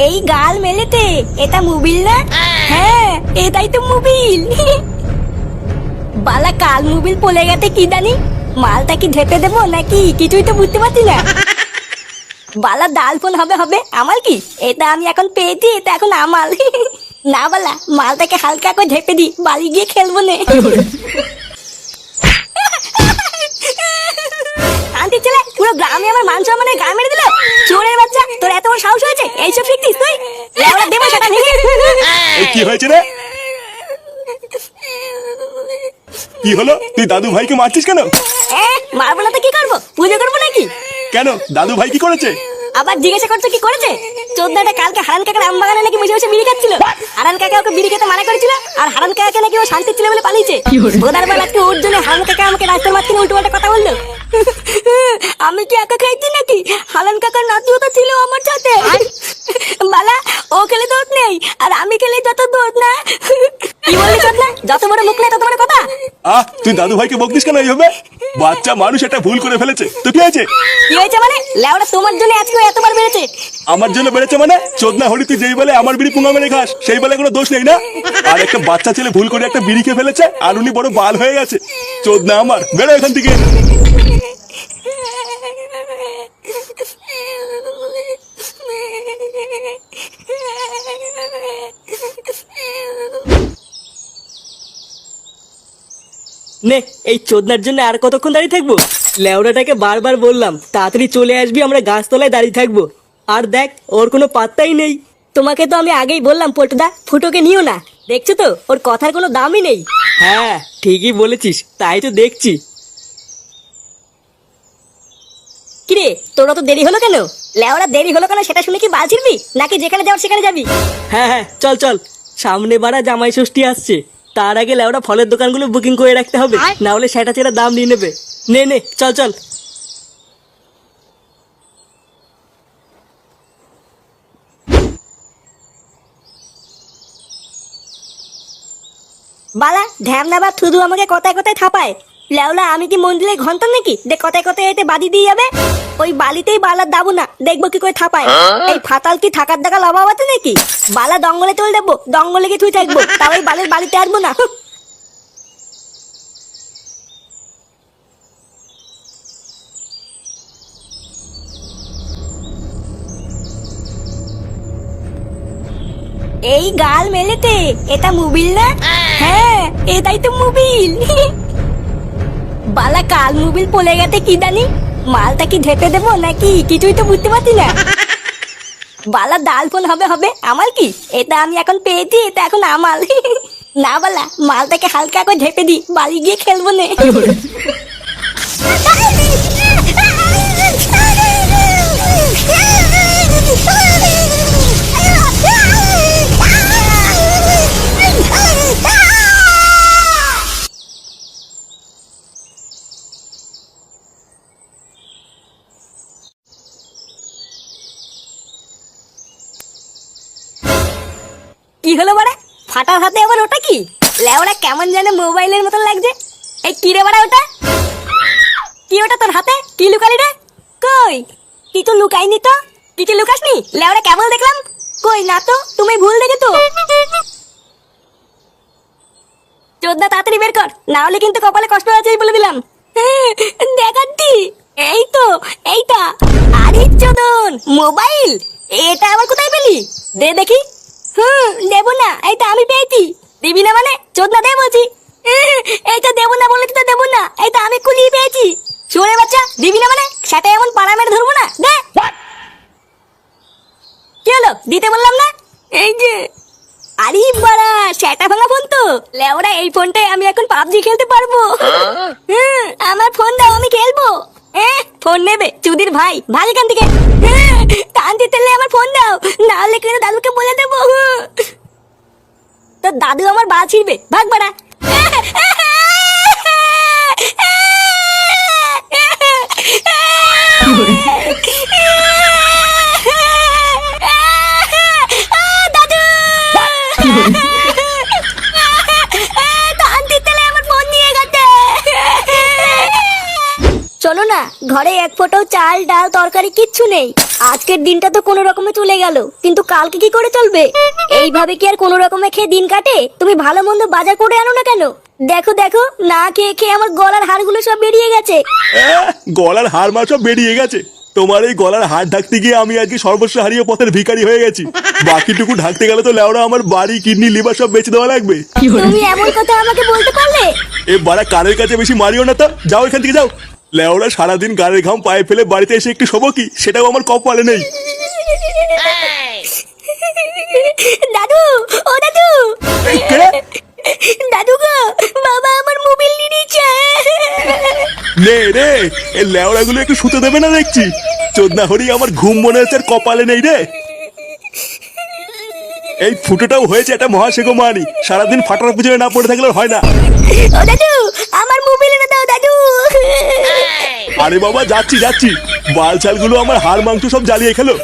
এই গাল মেলেতে, এটা মোবিল না? হ্যাঁ এটাই তো মুবিল। বালা, কাল মুবিল পলে গেছে কি জানি? মালটা কি ঢেপে দেবো নাকি? কিছুই তো বুঝতে পারছি না। বালা, ডাল ফোন হবে হবে? আমার কি? এটা আমি এখন পেয়েছি, এটা এখন আমার। না, বালা, মালটাকে হালকা করে ঢেপে দি, বাড়ি গিয়ে খেলব নে। কি হয়েছে রে? কি হলো? তুই দাদু ভাইকে মারছিস কেন? এ, মারবো না তো কি করব? পুজো করব নাকি? কেন? দাদু ভাই কি করেছে? আবার জিজ্ঞাসা করছ কি করেছে? চোদ্দাটা কালকে হারান কাকার আম বাগানে নাকি বসে বসে বিড়ি খাচ্ছিল। হারান কাকা ওকে বিড়ি খেতে মানা করেছিল আর হারান কাকাকে নাকি ও শান্তি ছিল বলে পালিয়েছে। বোধার বেলা আজকে ওর জন্য হারান কাকা আমাকে রাস্তার মাঝখানে উল্টো পাল্টা কথা বলল। আমি কি একা খাইছি নাকি? হারান কাকার নাতিও তো ছিল আমার সাথে বালা ও খেলে দোষ নেই আর আমি খেলে যত দোষ না। কি বললি না যত বড় মুখ নেই তত বড় কথা। আহ তুই দাদু ভাইকে বকতিস কেন এইভাবে? বাচ্চা মানুষ এটা ভুল করে ফেলেছে। তো কি হয়েছে? কি হয়েছে মানে? লেওড়া তোমার জন্য আজকে এতবার বেড়েছে। আমার জন্য বেড়েছে মানে? চোদনা হলি তুই যেই বলে আমার বিড়ি পুঙ্গা মেরে খাস সেই বলে কোনো দোষ নেই না? আর একটা বাচ্চা ছেলে ভুল করে একটা বিড়ি খেয়ে ফেলেছে আর উনি বড় বাল হয়ে গেছে। চোদনা আমার বেরো এখান থেকে। নে এই চোদনার জন্য আর কতক্ষণ দাঁড়িয়ে থাকব? লেওড়াটাকে বারবার বললাম তাড়াতাড়ি চলে আসবি আমরা গাছতলায় দাঁড়িয়ে থাকব। আর দেখ ওর কোনো পাত্তাই নেই। তোমাকে তো আমি আগেই বললাম পল্টুদা ফুটোকে নিও না। দেখছ তো ওর কথার কোনো দামই নেই। হ্যাঁ ঠিকই বলেছিস তাই তো দেখছি। কিরে তোরা তো দেরি হলো কেন? লেওরা দেরি হলো কেন সেটা শুনে কি বাল ছিড়বি? নাকি যেখানে যাওয়ার সেখানে যাবি? হ্যাঁ হ্যাঁ চল চল। সামনে বাড়া জামাই ষষ্ঠী আসছে। তার আগে লেওড়া ফলের দোকানগুলো বুকিং করে রাখতে হবে। না হলে সেটা চেরা দাম নিয়ে নেবে। নে নে চল চল। বালা ঢ্যামনা বা থুদু আমাকে কথায় কথায় থাপায়। লেওলা আমি কি মন্দিরে ঘণ্টা নাকি? যে কথায় কথায় এতে বাদি দিয়ে যাবে? ওই বালিতেই বালার দাবো না দেখব কি করে থাপায়। এই ফাতাল কি থাকার দেখা লাভ আছে নাকি? বালা দঙ্গলে চলে দেবো দঙ্গলে গিয়ে তুই থাকব তাও ওই বালের বালিতে আসব না। এই গাল মেলেতে এটা মুবিল না? হ্যাঁ এটাই তো মুবিল। বালা কাল মুবিল পড়ে গেছে কি জানি? মালটা কি ঢেপে দেবো নাকি কিছুই তো বুঝতে পারছি না? বালা ডাল ফোন হবে হবে। আমার কি? এটা আমি এখন পেয়েছি এটা এখন আমার না বালা মালটাকে হালকা করে ঢেপে দি বাড়ি গিয়ে খেলব নে। কি হলো বাড়া? ফাটার হাতে আবার ওটা কি? লেওড়া কেমন যেন মোবাইলের মতন লাগছে। এই কি রে বাড়া ওটা? কি ওটা তোর হাতে? কি লুকালি রে? কই? কিছু লুকাইনি তো? কিছু লুকাসনি? লেওড়া কেমন দেখলাম। কই না তো, তুমি ভুল দেখে তো চোদ্দা, তাড়াতাড়ি বের কর। না হলে কিন্তু কপালে কষ্ট আছে বলে দিলাম। দেখাচ্ছি এই তো, এইটা। আরে চোদন, মোবাইল? এটা আবার কোথায় পেলি? দে দেখি। হুম দেবো না এইটা আমি পেয়েছি। দিবি না মানে? চোদনা দে বলছি। এইটা দেবো না বলে তো দেবো না এইটা আমি কুলিয়ে পেয়েছি। শুনে বাচ্চা দিবি না মানে? সেটা এমন পাড়া মেরে ধরবো না দে। কি হলো দিতে বললাম না? এই যে আরে বাড়া সেটা ভাঙা ফোন তো। লেওরা এই ফোনটায় আমি এখন পাবজি খেলতে পারব। হুম, আমার ফোন দাও আমি খেলব। ফোন নেবে? চুদির ভাই ভাগ এখান থেকে। কান টান দিতে আমার ফোন দাও। না হলে কিন্তু দাদুকে বলে দেবো। তো দাদু আমার বা ছিড়বে। ভাগ বাড়া দাদু টান দিতে হলে আমার ফোন নিয়ে গেছে চলো না ঘরে এক ফোঁটাও চাল ডাল তরকারি কিচ্ছু নেই। আজকের দিনটা তো কোনো রকমে চলে গেল। কিন্তু কালকে কি করে চলবে? এইভাবে কি আর কোনো রকমে খেয়ে দিন কাটে? তুমি ভালো মন্দ বাজার করে আনো না কেন? দেখো দেখো না খেয়ে খেয়ে আমার গলার হাড়গুলো সব বেরিয়ে গেছে। গলার হার মার সব বেরিয়ে গেছে। তোমার এই গলার হার ঢাকতে গিয়ে আমি আজকে সর্বস্ব হারিয়ে পথের ভিখারি হয়ে গেছি। বাকিটুকু ঢাকতে গেলে তো লেওরা আমার বাড়ি কিডনি লিভার সব বেঁচে দেওয়া লাগবে। তুমি এমন কথা আমাকে বলতে পারলে? এ বাড়া কানের কাছে বেশি মারিও না তো। যাও এখান থেকে যাও। লেওরা সারাদিন গানের ঘাম পায়ে ফেলে বাড়িতে এসে একটু শোবো কি? সেটাও আমার কপালে নেই। দাদু ও দাদু! এই, কে? দাদু গো বাবা আমার মোবাইল নিয়ে নিচ্ছে নে রে! এই লেওড়া গুলো একটু শুতে দেবে না দেখছি। চোদনা হরি আমার ঘুম মনে হচ্ছে আর কপালে নেই রে। এই ফুটোটাও হয়েছে একটা মহাশেখো মানি সারাদিন ফাটার পুজোয় না পড়ে থাকলে হয় না। ও দাদু আমার মোবাইল এনে দাও দাদু। আরে বাবা যাচ্ছি যাচ্ছি। বাল চালগুলো আমার হাড় মাংস সব জ্বালিয়ে খেলো।